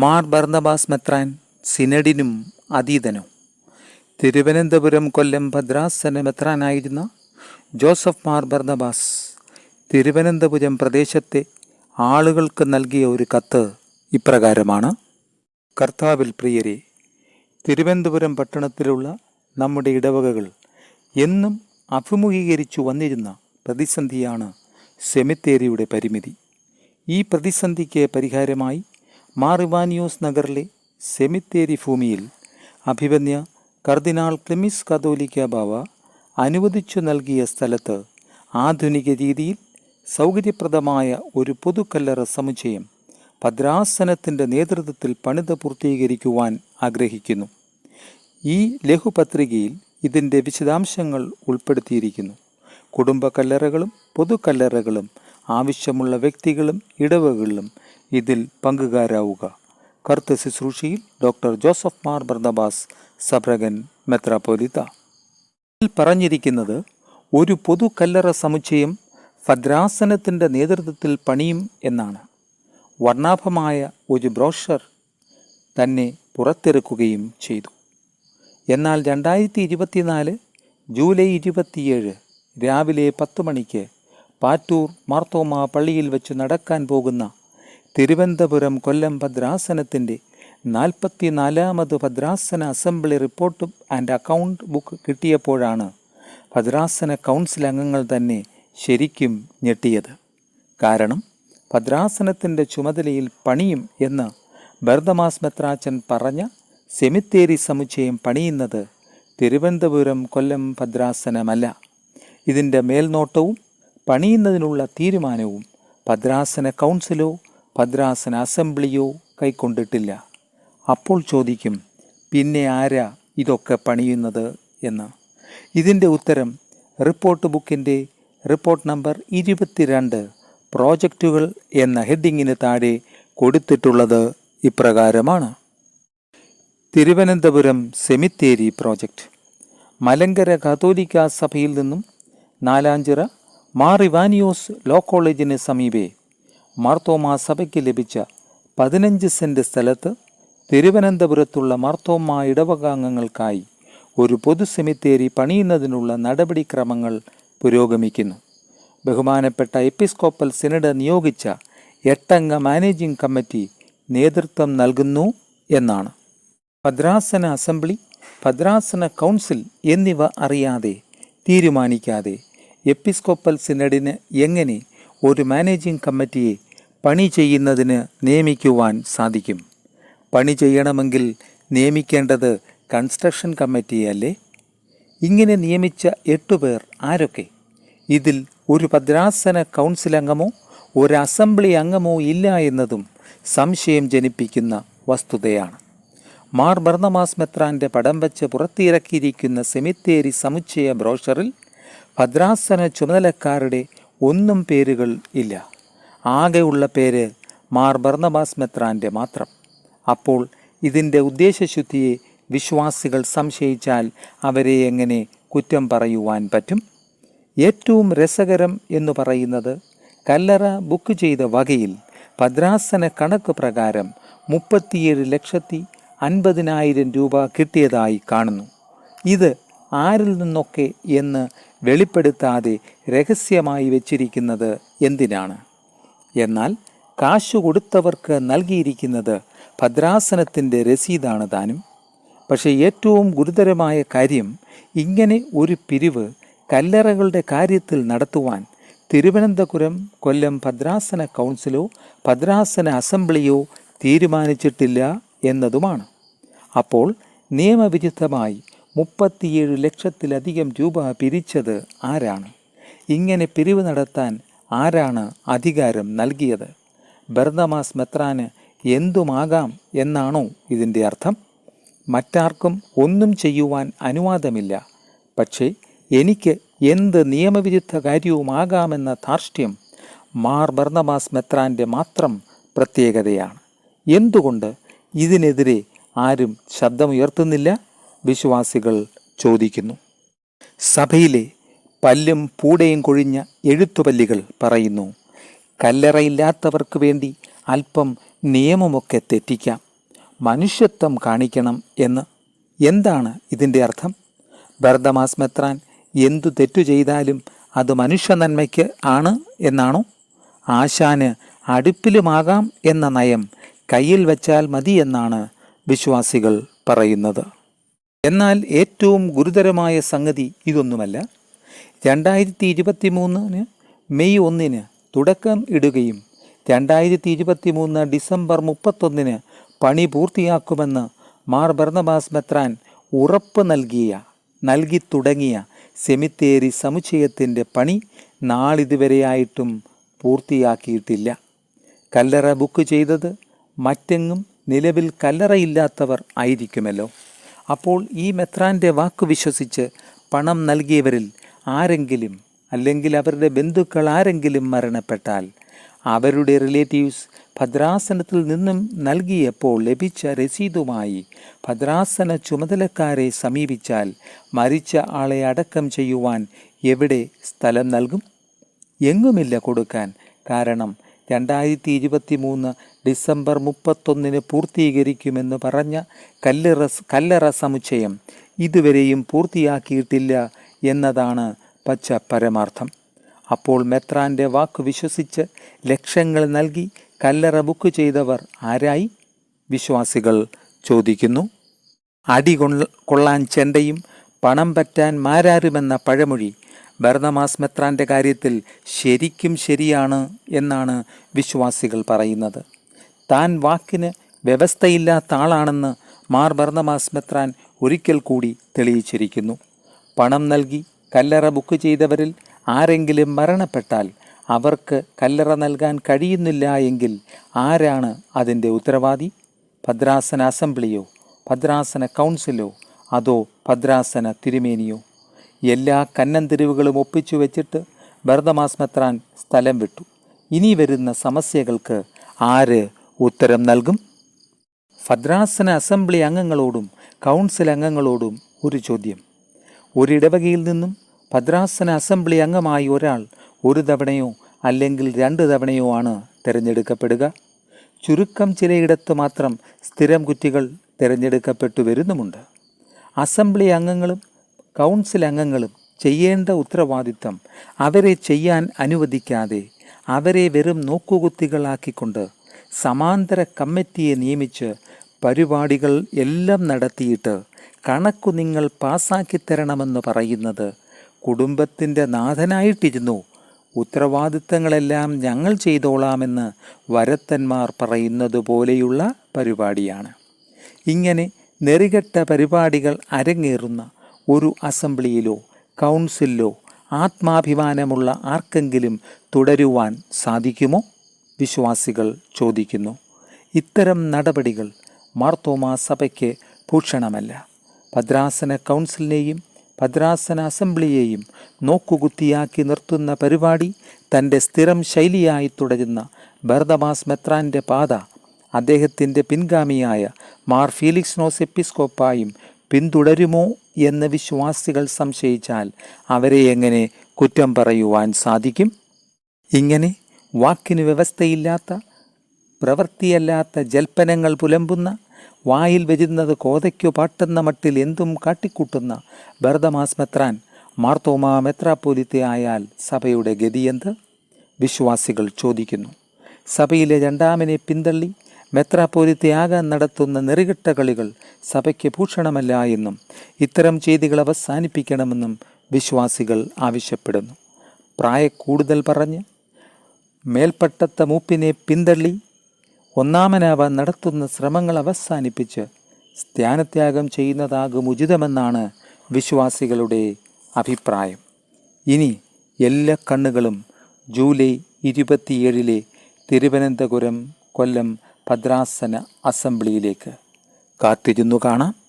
മാർ ബർന്നബാസ് മെത്രാൻ സിനഡിനും അതീതനും. തിരുവനന്തപുരം കൊല്ലം ഭദ്രാസന മെത്രാനായിരുന്ന ജോസഫ് മാർ ബർന്നബാസ് തിരുവനന്തപുരം പ്രദേശത്തെ ആളുകൾക്ക് നൽകിയ ഒരു കത്ത് ഇപ്രകാരമാണ്. കർത്താവിൽ പ്രിയരെ തിരുവനന്തപുരം പട്ടണത്തിലുള്ള നമ്മുടെ ഇടവകകൾ എന്നും അഭിമുഖീകരിച്ചു വന്നിരുന്ന പ്രതിസന്ധിയാണ് സെമിത്തേരിയുടെ പരിമിതി. ഈ പ്രതിസന്ധിക്ക് പരിഹാരമായി മാറിവാനിയോസ് നഗറിലെ സെമിത്തേരി ഭൂമിയിൽ അഭിപന്യ കർദിനാൾ ക്ലിമിസ് കതോലിക്ക ബാവ അനുവദിച്ചു നൽകിയ സ്ഥലത്ത് ആധുനിക രീതിയിൽ സൗകര്യപ്രദമായ ഒരു പുതുക്കല്ലറ സമുച്ചയം ഭദ്രാസനത്തിന്റെ നേതൃത്വത്തിൽ പണിത പൂർത്തീകരിക്കുവാൻ ആഗ്രഹിക്കുന്നു. ഈ ലഘുപത്രികയിൽ ഇതിന്റെ വിശദാംശങ്ങൾ ഉൾപ്പെടുത്തിയിരിക്കുന്നു. കുടുംബക്കല്ലറകളും പൊതുക്കല്ലറകളും ആവശ്യമുള്ള വ്യക്തികളും ഇടവകളിലും ഇതിൽ പങ്കുകാരാവുക. കർത്ത ശുശ്രൂഷയിൽ ഡോക്ടർ ജോസഫ് മാർ ബർദബാസ് സബ്രഗൻ മെത്രാപോലിത ഇതിൽ പറഞ്ഞിരിക്കുന്നത് ഒരു പൊതു കല്ലറ സമുച്ചയം ഭദ്രാസനത്തിന്റെ നേതൃത്വത്തിൽ പണിയും എന്നാണ്. വർണാഭമായ ഒരു ബ്രോഷർ തന്നെ പുറത്തിറക്കുകയും ചെയ്തു. എന്നാൽ രണ്ടായിരത്തി ഇരുപത്തിനാല് ജൂലൈ ഇരുപത്തിയേഴ് രാവിലെ പത്ത് മണിക്ക് പാറ്റൂർ മാർത്തോമ പള്ളിയിൽ വെച്ച് നടക്കാൻ പോകുന്ന തിരുവനന്തപുരം കൊല്ലം ഭദ്രാസനത്തിന്റെ നാൽപ്പത്തിനാലാമത് ഭദ്രാസന assembly report and account book കിട്ടിയപ്പോഴാണ് ഭദ്രാസന കൗൺസിൽ അംഗങ്ങൾ തന്നെ ശരിക്കും ഞെട്ടിയത്. കാരണം ഭദ്രാസനത്തിന്റെ ചുമതലയിൽ പണിയും എന്ന് ഭരതമാസ് മെത്രാച്ചൻ പറഞ്ഞ സെമിത്തേരി സമുച്ചയം പണിയുന്നത് തിരുവനന്തപുരം കൊല്ലം ഭദ്രാസനമല്ല. ഇതിന്റെ മേൽനോട്ടവും പണിയുന്നതിനുള്ള തീരുമാനവും ഭദ്രാസന കൗൺസിലോ ഭദ്രാസന അസംബ്ലിയോ കൈക്കൊണ്ടിട്ടില്ല. അപ്പോൾ ചോദിക്കും പിന്നെ ആരാ ഇതൊക്കെ പണിയുന്നത്? എന്ന്. ഇതിന്റെ ഉത്തരം റിപ്പോർട്ട് ബുക്കിന്റെ റിപ്പോർട്ട് നമ്പർ ഇരുപത്തിരണ്ട് പ്രോജക്റ്റുകൾ എന്ന ഹെഡിങ്ങിന് താഴെ കൊടുത്തിട്ടുള്ളത് ഇപ്രകാരമാണ്. Thiruvananthapuram cemetery project. മലങ്കര കാതോലിക്ക സഭയിൽ നിന്നും നാലാഞ്ചിറ മാറിവാനിയോസ് ലോ കോളേജിന് സമീപേ മാർത്തോമ സഭയ്ക്ക് ലഭിച്ച പതിനഞ്ച് സെന്റ് സ്ഥലത്ത് തിരുവനന്തപുരത്തുള്ള മാർത്തോമ ഇടവകാംഗങ്ങൾക്കായി ഒരു പൊതു സെമിത്തേരി പണിയുന്നതിനുള്ള നടപടിക്രമങ്ങൾ പുരോഗമിക്കുന്നു. ബഹുമാനപ്പെട്ട എപ്പിസ്കോപ്പൽ സിനഡ് നിയോഗിച്ച എട്ടംഗ മാനേജിംഗ് കമ്മിറ്റി നേതൃത്വം നൽകുന്നു എന്നാണ്. ഭദ്രാസന അസംബ്ലി ഭദ്രാസന കൗൺസിൽ എന്നിവ അറിയാതെ തീരുമാനിക്കാതെ എപ്പിസ്കോപ്പൽ സിനഡിന് എങ്ങനെ ഒരു മാനേജിംഗ് കമ്മിറ്റിയെ പണി ചെയ്യുന്നതിന് നിയമിക്കുവാൻ സാധിക്കും? പണി ചെയ്യണമെങ്കിൽ നിയമിക്കേണ്ടത് കൺസ്ട്രക്ഷൻ കമ്മിറ്റിയല്ലേ? ഇങ്ങനെ നിയമിച്ച എട്ടുപേർ ആരൊക്കെ? ഇതിൽ ഒരു ഭദ്രാസന കൗൺസിൽ അംഗമോ ഒരു അസംബ്ലി അംഗമോ ഇല്ല എന്നതും സംശയം ജനിപ്പിക്കുന്ന വസ്തുതയാണ്. മാർ ബർണമാസ് മെത്രാന്റെ പടം വെച്ച് പുറത്തിറക്കിയിരിക്കുന്ന സെമിത്തേരി സമുച്ചയ ബ്രോഷറിൽ ഭദ്രാസന ചുമതലക്കാരുടെ ഒന്നും പേരുകൾ ഇല്ല. ആകെയുള്ള പേര് മാർ ബർണബാസ് മെത്രാന്റെ മാത്രം. അപ്പോൾ ഇതിന്റെ ഉദ്ദേശശുദ്ധിയെ വിശ്വാസികൾ സംശയിച്ചാൽ അവരെ എങ്ങനെ കുറ്റം പറയുവാൻ പറ്റും? ഏറ്റവും രസകരം എന്ന് പറയുന്നത് കല്ലറ ബുക്ക് ചെയ്ത വകയിൽ ഭദ്രാസന കണക്ക് പ്രകാരം മുപ്പത്തിയേഴ് ലക്ഷത്തി അൻപതിനായിരം രൂപ കിട്ടിയതായി കാണുന്നു. ഇത് ആരിൽ നിന്നൊക്കെ എന്ന് വെളിപ്പെടുത്താതെ രഹസ്യമായി വച്ചിരിക്കുന്നത് എന്തിനാണ്? എന്നാൽ കാശു കൊടുത്തവർക്ക് നൽകിയിരിക്കുന്നത് ഭദ്രാസനത്തിന്റെ രസീതാണ് താനും. പക്ഷേ ഏറ്റവും ഗുരുതരമായ കാര്യം ഇങ്ങനെ ഒരു പിരിവ് കല്ലറകളുടെ കാര്യത്തിൽ നടത്തുവാൻ തിരുവനന്തപുരം കൊല്ലം ഭദ്രാസന കൗൺസിലോ ഭദ്രാസന അസംബ്ലിയോ തീരുമാനിച്ചിട്ടില്ല എന്നതുമാണ്. അപ്പോൾ നിയമവിരുദ്ധമായി മുപ്പത്തിയേഴ് ലക്ഷത്തിലധികം രൂപ പിരിച്ചത് ആരാണ്? ഇങ്ങനെ പിരിവ് നടത്താൻ ആരാണ് അധികാരം നൽകിയത്? ബർദമാസ് മെത്രാന് എന്തുമാകാം എന്നാണോ ഇതിന്റെ അർത്ഥം? മറ്റാർക്കും ഒന്നും ചെയ്യുവാൻ അനുവാദമില്ല. പക്ഷേ എനിക്ക് എന്ത് നിയമവിരുദ്ധ കാര്യവുമാകാമെന്ന ധാർഷ്ട്യം മാർ ബർണമാസ് മെത്രാന്റെ മാത്രം പ്രത്യേകതയാണ്. എന്തുകൊണ്ട് ഇതിനെതിരെ ആരും ശബ്ദമുയർത്തുന്നില്ല? വിശ്വാസികൾ ചോദിക്കുന്നു. സഭയിലെ പല്ലും പൂടയും കൊഴിഞ്ഞ എഴുത്തുപല്ലികൾ പറയുന്നു കല്ലറയില്ലാത്തവർക്ക് വേണ്ടി അല്പം നിയമമൊക്കെ തെറ്റിക്കാം. മനുഷ്യത്വം കാണിക്കണം എന്ന്. എന്താണ് ഇതിന്റെ അർത്ഥം? ബർദമാസ് മെത്രാൻ എന്തു തെറ്റു ചെയ്താലും അത് മനുഷ്യ നന്മയ്ക്ക് ആണ് എന്നാണോ? ആശാന് അടുപ്പിലുമാകാം എന്ന നയം കയ്യിൽ വച്ചാൽ മതി എന്നാണ് വിശ്വാസികൾ പറയുന്നത്. എന്നാൽ ഏറ്റവും ഗുരുതരമായ സംഗതി ഇതൊന്നുമല്ല. രണ്ടായിരത്തി ഇരുപത്തി മൂന്നിന് മെയ് ഒന്നിന് തുടക്കം ഇടുകയും രണ്ടായിരത്തി ഇരുപത്തി മൂന്ന് ഡിസംബർ മുപ്പത്തൊന്നിന് പണി പൂർത്തിയാക്കുമെന്ന് മാർ ബർണബാസ് മെത്രാൻ ഉറപ്പ് നൽകിയ നൽകി തുടങ്ങിയ സെമിത്തേരി സമുച്ചയത്തിന്റെ പണി നാളിതുവരെയായിട്ടും പൂർത്തിയാക്കിയിട്ടില്ല. കല്ലറ ബുക്ക് ചെയ്തത് മറ്റെങ്ങും നിലവിൽ കല്ലറയില്ലാത്തവർ ആയിരിക്കുമല്ലോ. അപ്പോൾ ഈ മെത്രാന്റെ വാക്ക് വിശ്വസിച്ച് പണം നൽകിയവരിൽ ആരെങ്കിലും അല്ലെങ്കിൽ അവരുടെ ബന്ധുക്കൾ ആരെങ്കിലും മരണപ്പെട്ടാൽ അവരുടെ റിലേറ്റീവ്സ് ഭദ്രാസനത്തിൽ നിന്നും നൽകിയപ്പോൾ ലഭിച്ച രസീതുമായി ഭദ്രാസന ചുമതലക്കാരെ സമീപിച്ചാൽ മരിച്ച ആളെ അടക്കം ചെയ്യുവാൻ എവിടെ സ്ഥലം നൽകും? എങ്ങുമില്ല കൊടുക്കാൻ. കാരണം രണ്ടായിരത്തി ഇരുപത്തി മൂന്ന് ഡിസംബർ മുപ്പത്തൊന്നിന് പൂർത്തീകരിക്കുമെന്ന് പറഞ്ഞ കല്ലറ കല്ലറ സമുച്ചയം ഇതുവരെയും പൂർത്തിയാക്കിയിട്ടില്ല എന്നതാണ് പച്ച പരമാർത്ഥം. അപ്പോൾ മെത്രാന്റെ വാക്ക് വിശ്വസിച്ച് ലക്ഷങ്ങൾ നൽകി കല്ലറ ബുക്ക് ചെയ്തവർ ആരായി? വിശ്വാസികൾ ചോദിക്കുന്നു. അടി കൊള്ള കൊള്ളാൻ ചെണ്ടയും പണം പറ്റാൻ മാരാരുമെന്ന പഴമൊഴി ബർണമാസ് മെത്രാന്റെ കാര്യത്തിൽ ശരിക്കും ശരിയാണ് എന്നാണ് വിശ്വാസികൾ പറയുന്നത്. താൻ വാക്കിന് വ്യവസ്ഥയില്ലാത്ത ആളാണെന്ന് മാർ ബർണമാസ് മെത്രാൻ ഒരിക്കൽ കൂടി തെളിയിച്ചിരിക്കുന്നു. പണം നൽകി കല്ലറ ബുക്ക് ചെയ്തവരിൽ ആരെങ്കിലും മരണപ്പെട്ടാൽ അവർക്ക് കല്ലറ നൽകാൻ കഴിയുന്നില്ല എങ്കിൽ ആരാണ് അതിന്റെ ഉത്തരവാദി? ഭദ്രാസന അസംബ്ലിയോ ഭദ്രാസന കൗൺസിലോ അതോ ഭദ്രാസന തിരുമേനിയോ? എല്ലാ കന്നന്തിരിവുകളും ഒപ്പിച്ചു വെച്ചിട്ട് ബർദമാസ് മെത്രാൻ സ്ഥലം വിട്ടു. ഇനി വരുന്ന സമസ്യകൾക്ക് ആര് ഉത്തരം നൽകും. ഭദ്രാസന അസംബ്ലി അംഗങ്ങളോടും കൗൺസിൽ അംഗങ്ങളോടും ഒരു ചോദ്യം. ഒരിടവകയിൽ നിന്നും ഭദ്രാസന അസംബ്ലി അംഗമായി ഒരാൾ ഒരു തവണയോ അല്ലെങ്കിൽ രണ്ട് തവണയോ ആണ് തിരഞ്ഞെടുക്കപ്പെടുക. ചുരുക്കം ചിലയിടത്ത് മാത്രം സ്ഥിരം കുറ്റികൾ തിരഞ്ഞെടുക്കപ്പെട്ടു വരുന്നുമുണ്ട്. അസംബ്ലി അംഗങ്ങളും കൗൺസിൽ അംഗങ്ങളും ചെയ്യേണ്ട ഉത്തരവാദിത്തം അവരെ ചെയ്യാൻ അനുവദിക്കാതെ അവരെ വെറും നോക്കുകുത്തികളാക്കിക്കൊണ്ട് സമാന്തര കമ്മിറ്റിയെ നിയമിച്ച് പരിപാടികൾ എല്ലാം നടത്തിയിട്ട് കണക്കു നിങ്ങൾ പാസാക്കി തരണമെന്ന് പറയുന്നത് കുടുംബത്തിന്റെ നാഥനായിട്ടിരുന്നു. ഉത്തരവാദിത്തങ്ങളെല്ലാം ഞങ്ങൾ ചെയ്തോളാമെന്ന് വരത്തന്മാർ പറയുന്നത് പോലെയുള്ള പരിപാടിയാണ്. ഇങ്ങനെ നെറികെട്ട പരിപാടികൾ അരങ്ങേറുന്ന ഒരു അസംബ്ലിയിലോ കൗൺസിലോ ആത്മാഭിമാനമുള്ള ആർക്കെങ്കിലും തുടരുവാൻ സാധിക്കുമോ? വിശ്വാസികൾ ചോദിക്കുന്നു ഇത്തരം നടപടികൾ മാർത്തോമാ സഭയ്ക്ക് ഭൂഷണമല്ല. ഭദ്രാസന കൗൺസിലിനെയും ഭദ്രാസന അസംബ്ലിയെയും നോക്കുകുത്തിയാക്കി നിർത്തുന്ന പരിപാടി തന്റെ സ്ഥിരം ശൈലിയായി തുടരുന്ന ഭരതബാസ് മെത്രാന്റെ പാത അദ്ദേഹത്തിന്റെ പിൻഗാമിയായ മാർ ഫീലിക്സ് നോസ് എപ്പിസ്കോപ്പായും പിന്തുടരുമോ എന്ന് വിശ്വാസികൾ സംശയിച്ചാൽ അവരെ എങ്ങനെ കുറ്റം പറയുവാൻ സാധിക്കും? ഇങ്ങനെ വാക്കിന് വ്യവസ്ഥയില്ലാത്ത പ്രവൃത്തിയല്ലാത്ത ജൽപ്പനങ്ങൾ പുലമ്പുന്ന വായിൽ വരുന്നത് കോതയ്ക്കു പാട്ടെന്ന മട്ടിൽ എന്തും കാട്ടിക്കൂട്ടുന്ന ഭരതമാസ് മെത്രാൻ മാർത്തോമാ മെത്രാപ്പോലിത്തെ ആയാൽ സഭയുടെ ഗതിയെന്ത് വിശ്വാസികൾ ചോദിക്കുന്നു. സഭയിലെ രണ്ടാമനെ പിന്തള്ളി മെത്രാപ്പോലിത്തയാകാൻ നടത്തുന്ന നെറികെട്ട കളികൾ സഭയ്ക്ക് ഭൂഷണമല്ല എന്നും ഇത്തരം ചെയ്തികൾ അവസാനിപ്പിക്കണമെന്നും വിശ്വാസികൾ ആവശ്യപ്പെടുന്നു. പ്രായ കൂടുതൽ പറഞ്ഞ് മേൽപ്പട്ടത്ത മൂപ്പിനെ പിന്തള്ളി ഒന്നാമനാവ നടത്തുന്ന ശ്രമങ്ങൾ അവസാനിപ്പിച്ച് ധ്യാനത്യാഗം ചെയ്യുന്നതാകും ഉചിതമെന്നാണ് വിശ്വാസികളുടെ അഭിപ്രായം. ഇനി എല്ലാ കണ്ണുകളും ജൂലൈ ഇരുപത്തിയേഴിലെ തിരുവനന്തപുരം കൊല്ലം ഭദ്രാസന അസംബ്ലിയിലേക്ക്. കാത്തിരുന്നു കാണാം.